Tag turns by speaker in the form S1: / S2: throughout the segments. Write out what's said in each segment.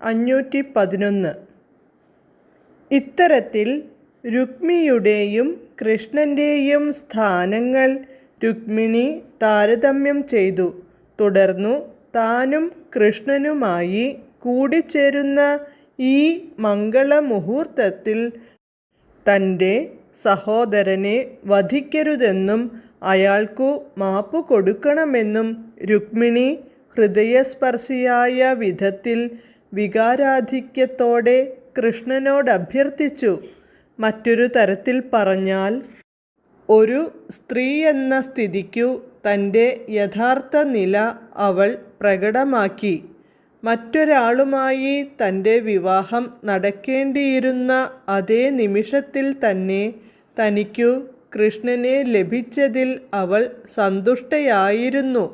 S1: അഞ്ഞൂറ്റി പതിനൊന്ന് ഇത്തരത്തിൽ രുക്മിയുടെയും കൃഷ്ണന്റെയും സ്ഥാനങ്ങൾ രുക്മിണി താരതമ്യം ചെയ്തു. തുടർന്നു താനും കൃഷ്ണനുമായി കൂടിച്ചേരുന്ന ഈ മംഗളമുഹൂർത്തത്തിൽ തന്റെ സഹോദരനെ വധിക്കരുതെന്നും അയാൾക്കു മാപ്പു കൊടുക്കണമെന്നും രുക്മിണി ഹൃദയസ്പർശിയായ വിധത്തിൽ വികാരാധിക്യത്തോടെ കൃഷ്ണനോട് അഭ്യർത്ഥിച്ചു. മറ്റൊരു തരത്തിൽ പറഞ്ഞാൽ ഒരു സ്ത്രീ എന്ന സ്ഥിതിക്കു തന്റെ യഥാർത്ഥ നില അവൾ പ്രകടമാക്കി. മറ്റൊരാളുമായി തന്റെ വിവാഹം നടക്കേണ്ടിയിരുന്ന അതേ നിമിഷത്തിൽ തന്നെ തനിക്കു കൃഷ്ണനെ ലഭിച്ചതിൽ അവൾ സന്തുഷ്ടയായിരുന്നു.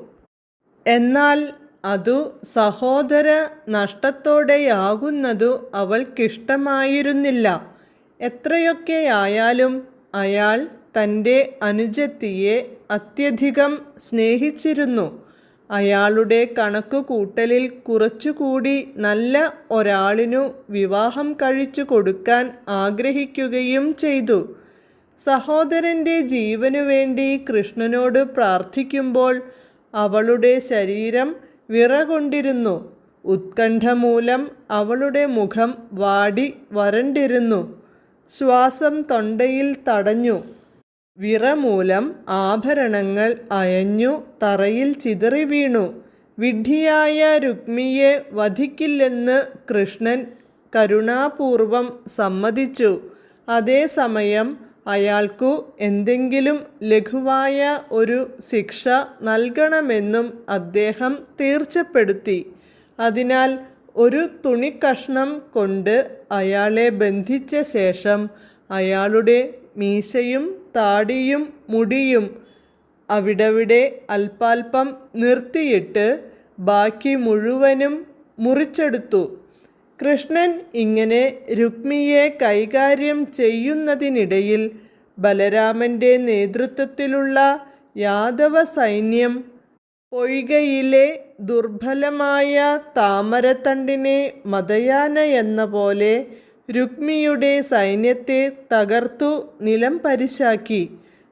S1: എന്നാൽ അതു സഹോദര നഷ്ടത്തോടെയാകുന്നതു അവൾക്കിഷ്ടമായിരുന്നില്ല. എത്രയൊക്കെയായാലും അയാൾ തന്റെ അനുജത്തിയെ അത്യധികം സ്നേഹിച്ചിരുന്നു. അയാളുടെ കണക്കുകൂട്ടലിൽ കുറച്ചുകൂടി നല്ല ഒരാളിനു വിവാഹം കഴിച്ചു കൊടുക്കാൻ ആഗ്രഹിക്കുകയും ചെയ്തു. സഹോദരന്റെ ജീവനു വേണ്ടി കൃഷ്ണനോട് പ്രാർത്ഥിക്കുമ്പോൾ അവളുടെ ശരീരം വിറകൊണ്ടിരുന്നു. ഉത്കണ്ഠമൂലം അവളുടെ മുഖം വാടി വരണ്ടിരുന്നു. ശ്വാസം തൊണ്ടയിൽ തടഞ്ഞു. വിറ മൂലം ആഭരണങ്ങൾ അയഞ്ഞു തറയിൽ ചിതറി വീണു. വിഡ്ഢിയായ രുക്മിയെ വധിക്കില്ലെന്ന് കൃഷ്ണൻ കരുണാപൂർവം സമ്മതിച്ചു. അതേസമയം അയാൾക്കു എന്തെങ്കിലും ലഘുവായ ഒരു ശിക്ഷ നൽകണമെന്നും അദ്ദേഹം തീർച്ചപ്പെടുത്തി. അതിനാൽ ഒരു തുണിക്കഷ്ണം കൊണ്ട് അയാളെ ബന്ധിച്ച ശേഷം അയാളുടെ മീശയും താടിയും മുടിയും അവിടവിടെ അല്പാൽപം നിർത്തിയിട്ട് ബാക്കി മുഴുവനും മുറിച്ചെടുത്തു. കൃഷ്ണൻ ഇങ്ങനെ രുക്മിയെ കൈകാര്യം ചെയ്യുന്നതിനിടയിൽ ബലരാമന്റെ നേതൃത്വത്തിലുള്ള യാദവ സൈന്യം പൊയ്കയിലെ ദുർബലമായ താമരത്തണ്ടിനെ മതയാന എന്ന പോലെ രുക്മിയുടെ സൈന്യത്തെ തകർത്തു നിലം പരിശാക്കി.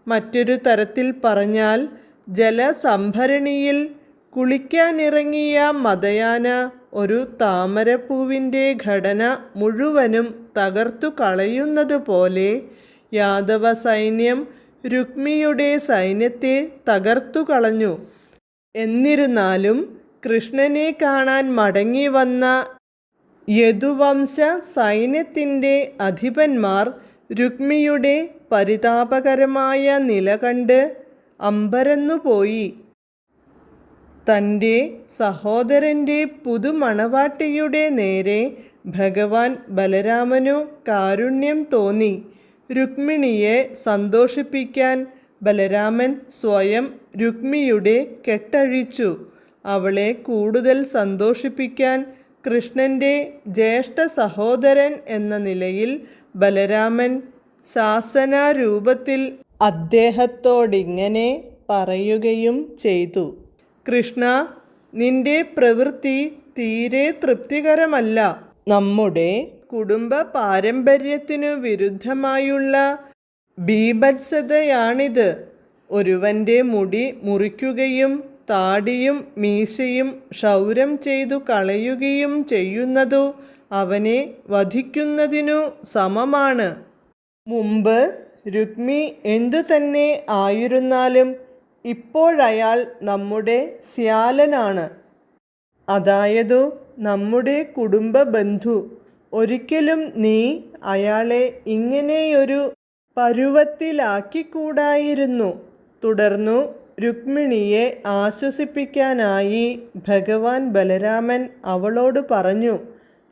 S1: മറ്റൊരു തരത്തിൽ പറഞ്ഞാൽ ജലസംഭരണിയിൽ കുളിക്കാനിറങ്ങിയ മതയാന ഒരു താമരപ്പൂവിന്റെ ഘടന മുഴുവനും തകർത്തു കളയുന്നത് പോലെ യാദവ സൈന്യം രുക്മിയുടെ സൈന്യത്തെ തകർത്തു കളഞ്ഞു എന്നിരുന്നാലും കൃഷ്ണനെ കാണാൻ മടങ്ങി വന്ന യദുവംശ സൈന്യത്തിന്റെ അധിപന്മാർ രുക്മിയുടെ പരിതാപകരമായ നില കണ്ട് അമ്പരന്നുപോയി. തന്റെ സഹോദരന്റെ പുതുമണവാട്ടിയുടെ നേരെ ഭഗവാൻ ബലരാമനു കാരുണ്യം തോന്നി. രുക്മിണിയെ സന്തോഷിപ്പിക്കാൻ ബലരാമൻ സ്വയം രുക്മിയുടെ കെട്ടഴിച്ചു. അവളെ കൂടുതൽ സന്തോഷിപ്പിക്കാൻ കൃഷ്ണന്റെ ജ്യേഷ്ഠ സഹോദരൻ എന്ന നിലയിൽ ബലരാമൻ ശാസനാരൂപത്തിൽ അദ്ദേഹത്തോടിങ്ങനെ പറയുകയും ചെയ്തു. കൃഷ്ണ നിന്റെ പ്രവൃത്തി തീരെ തൃപ്തികരമല്ല. നമ്മുടെ കുടുംബ പാരമ്പര്യത്തിനു വിരുദ്ധമായുള്ള ബീഭത്സതയാണിത്. ഒരുവന്റെ മുടി മുറിക്കുകയും താടിയും മീശയും ക്ഷൗരം ചെയ്തു കളയുകയും ചെയ്യുന്നതു അവനെ വധിക്കുന്നതിനു സമമാണ്. മുമ്പ് രുക്മി എന്തു തന്നെ ആയിരുന്നാലും ഇപ്പോഴയാൾ നമ്മുടെ സ്യാലനാണ്. അതായതു നമ്മുടെ കുടുംബ ബന്ധു ഒരിക്കലും നീ അയാളെ ഇങ്ങനെയൊരു പരുവത്തിലാക്കിക്കൂടായിരുന്നു. തുടർന്നു രുക്മിണിയെ ആശ്വസിപ്പിക്കാനായി ഭഗവാൻ ബലരാമൻ അവളോട് പറഞ്ഞു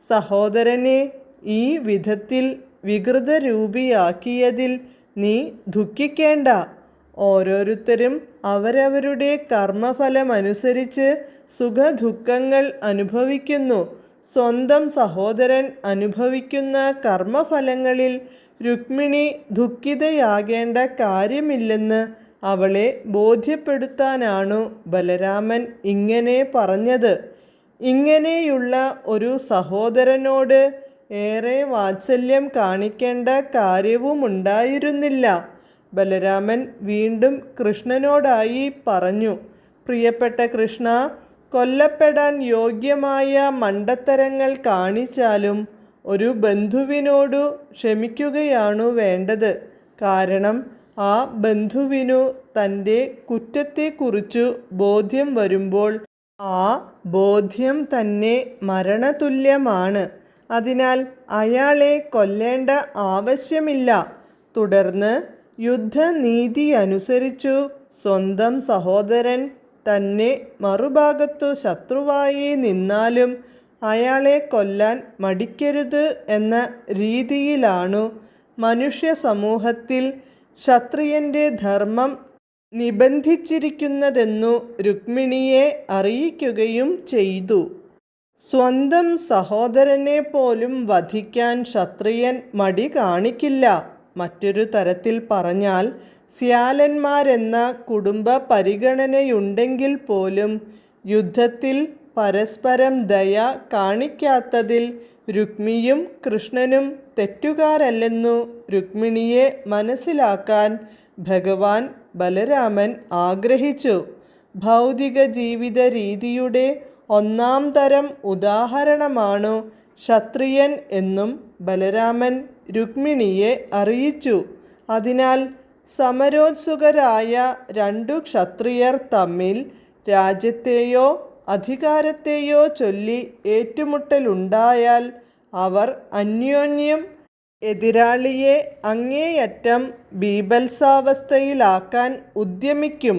S1: സഹോദരനെ ഈ വിധത്തിൽ വികൃതരൂപിയാക്കിയതിൽ നീ ദുഃഖിക്കേണ്ട. ഓരോരുത്തരും അവരവരുടെ കർമ്മഫലമനുസരിച്ച് സുഖദുഃഖങ്ങൾ അനുഭവിക്കുന്നു. സ്വന്തം സഹോദരൻ അനുഭവിക്കുന്ന കർമ്മഫലങ്ങളിൽ രുക്മിണി ദുഃഖിതയാകേണ്ട കാര്യമില്ലെന്ന് അവളെ ബോധ്യപ്പെടുത്താനാണു ബലരാമൻ ഇങ്ങനെ പറഞ്ഞത്. ഇങ്ങനെയുള്ള ഒരു സഹോദരനോട് ഏറെ വാത്സല്യം കാണിക്കേണ്ട കാര്യവുമുണ്ടായിരുന്നില്ല. ബലരാമൻ വീണ്ടും കൃഷ്ണനോടായി പറഞ്ഞു പ്രിയപ്പെട്ട കൃഷ്ണ കൊല്ലപ്പെടാൻ യോഗ്യമായ മണ്ടത്തരങ്ങൾ കാണിച്ചാലും ഒരു ബന്ധുവിനോടു ക്ഷമിക്കുകയാണു വേണ്ടത്. കാരണം ആ ബന്ധുവിനു തന്റെ കുറ്റത്തെക്കുറിച്ചു ബോധ്യം വരുമ്പോൾ ആ ബോധ്യം തന്നെ മരണതുല്യമാണ്. അതിനാൽ അയാളെ കൊല്ലേണ്ട ആവശ്യമില്ല. തുടർന്ന് യുദ്ധനീതി അനുസരിച്ചു സ്വന്തം സഹോദരൻ തന്നെ മറുഭാഗത്തു ശത്രുവായി നിന്നാലും അയാളെ കൊല്ലാൻ മടിക്കരുത് എന്ന രീതിയിലാണു മനുഷ്യ സമൂഹത്തിൽ ക്ഷത്രിയന്റെ ധർമ്മം നിബന്ധിച്ചിരിക്കുന്നതെന്നു രുക്മിണിയെ അറിയിക്കുകയും ചെയ്തു. സ്വന്തം സഹോദരനെ പോലും വധിക്കാൻ ക്ഷത്രിയൻ മടി കാണിക്കില്ല. മറ്റൊരു തരത്തിൽ പറഞ്ഞാൽ സ്യാലന്മാരെന്ന കുടുംബ പരിഗണനയുണ്ടെങ്കിൽ പോലും യുദ്ധത്തിൽ പരസ്പരം ദയ കാണിക്കാത്തതിൽ രുക്മിയും കൃഷ്ണനും തെറ്റുകാരല്ലെന്നു രുക്മിണിയെ മനസ്സിലാക്കാൻ ഭഗവാൻ ബലരാമൻ ആഗ്രഹിച്ചു. ഭൗതിക ജീവിത രീതിയുടെ ഒന്നാം തരം ഉദാഹരണമാണു ക്ഷത്രിയൻ എന്നും ബലരാമൻ രുക്മിണിയെ അറിയിച്ചു. അതിനാൽ സമരോത്സുകരായ രണ്ടു ക്ഷത്രിയർ തമ്മിൽ രാജ്യത്തെയോ അധികാരത്തെയോ ചൊല്ലി ഏറ്റുമുട്ടലുണ്ടായാൽ അവർ അന്യോന്യം എതിരാളിയെ അങ്ങേയറ്റം ബീഭത്സാവസ്ഥയിലാക്കാൻ ഉദ്യമിക്കും.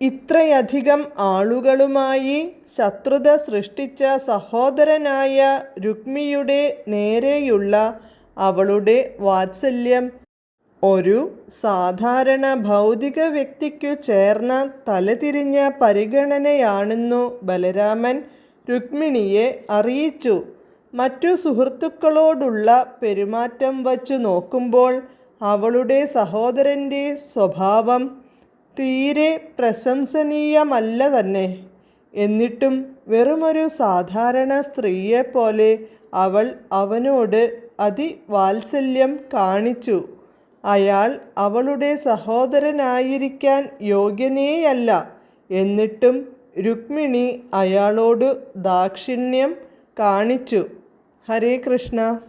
S1: ഇത്രയധികം ആളുകളുമായി ശത്രുത സൃഷ്ടിച്ച സഹോദരനായ രുക്മിയുടെ നേരെയുള്ള അവളുടെ വാത്സല്യം ഒരു സാധാരണ ഭൗതിക വ്യക്തിക്കു ചേർന്ന തലതിരിഞ്ഞ പരിഗണനയാണെന്നു ബലരാമൻ രുക്മിണിയെ അറിയിച്ചു. മറ്റു സുഹൃത്തുക്കളോടുള്ള പെരുമാറ്റം വച്ചു നോക്കുമ്പോൾ അവളുടെ സഹോദരന്റെ സ്വഭാവം തീരെ പ്രശംസനീയമല്ല തന്നെ. എന്നിട്ടും വെറുമൊരു സാധാരണ സ്ത്രീയെപ്പോലെ അവൾ അവനോട് അതിവാത്സല്യം കാണിച്ചു. അയാൾ അവളുടെ സഹോദരനായിരിക്കാൻ യോഗ്യനേയല്ല. എന്നിട്ടും രുക്മിണി അയാളോട് ദാക്ഷിണ്യം കാണിച്ചു. ഹരേ കൃഷ്ണ.